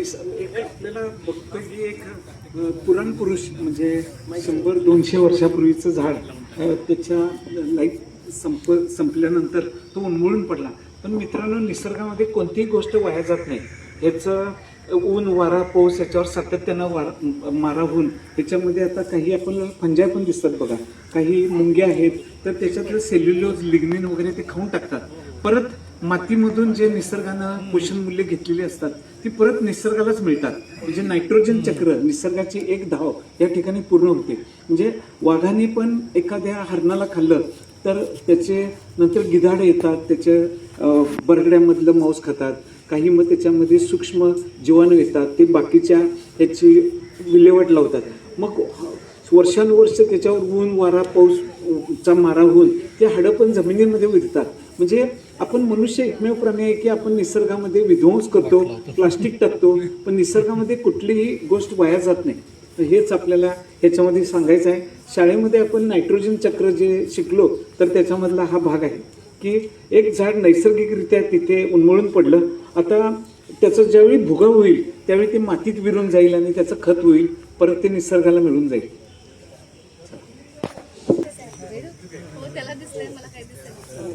एक आपल्याला बघतो की एक पुराणपुरुष म्हणजे शंभर दोनशे वर्षापूर्वीचं झाड त्याच्या लाईफ संप संपल्यानंतर तो उन्मळून पडला. पण मित्रांनो निसर्गामध्ये कोणतीही गोष्ट वाया जात नाही. ह्याचं ऊन वारा पाऊस याच्यावर सातत्यानं वारा मारा होऊन त्याच्यामध्ये आता काही आपण फंजाय पण दिसतात बघा. काही मुंग्या आहेत तर त्याच्यातलं सेल्युलोज लिग्निन वगैरे ते खाऊन टाकतात. परत मातीमधून जे निसर्गानं पोषण मूल्य घेतलेली असतात ती परत निसर्गालाच मिळतात. म्हणजे नायट्रोजन चक्र निसर्गाची एक धाव या ठिकाणी पूर्ण होते. म्हणजे वाघाने पण एखाद्या हरणाला खाल्लं तर त्याचे नंतर गिधाडे येतात त्याचे बरगड्यामधलं मांस खातात. काही मग त्याच्यामध्ये सूक्ष्म जीवाणू येतात ते बाकीच्या ह्याची विल्हेवाट लावतात. मग वर्षानुवर्ष त्याच्यावर ऊन वारा पाऊस चा मारा होऊन ते हाडं पण जमिनीमध्ये विरतात. म्हणजे आपण मनुष्य एकमेव प्राणी आहे की आपण निसर्गामध्ये विध्वंस करतो प्लास्टिक टाकतो पण निसर्गामध्ये कुठलीही गोष्ट वाया जात नाही. तर हेच आपल्याला ह्याच्यामध्ये सांगायचं आहे. शाळेमध्ये आपण नायट्रोजन चक्र जे शिकलो तर त्याच्यामधला हा भाग आहे की एक झाड नैसर्गिकरित्या तिथे उन्मळून पडलं. आता त्याचं ज्यावेळी भुगा होईल त्यावेळी ते मातीत विरून जाईल आणि त्याचं खत होईल परत ते निसर्गाला मिळून जाईल. हो त्याला दिसलंय मला काय दिसतंय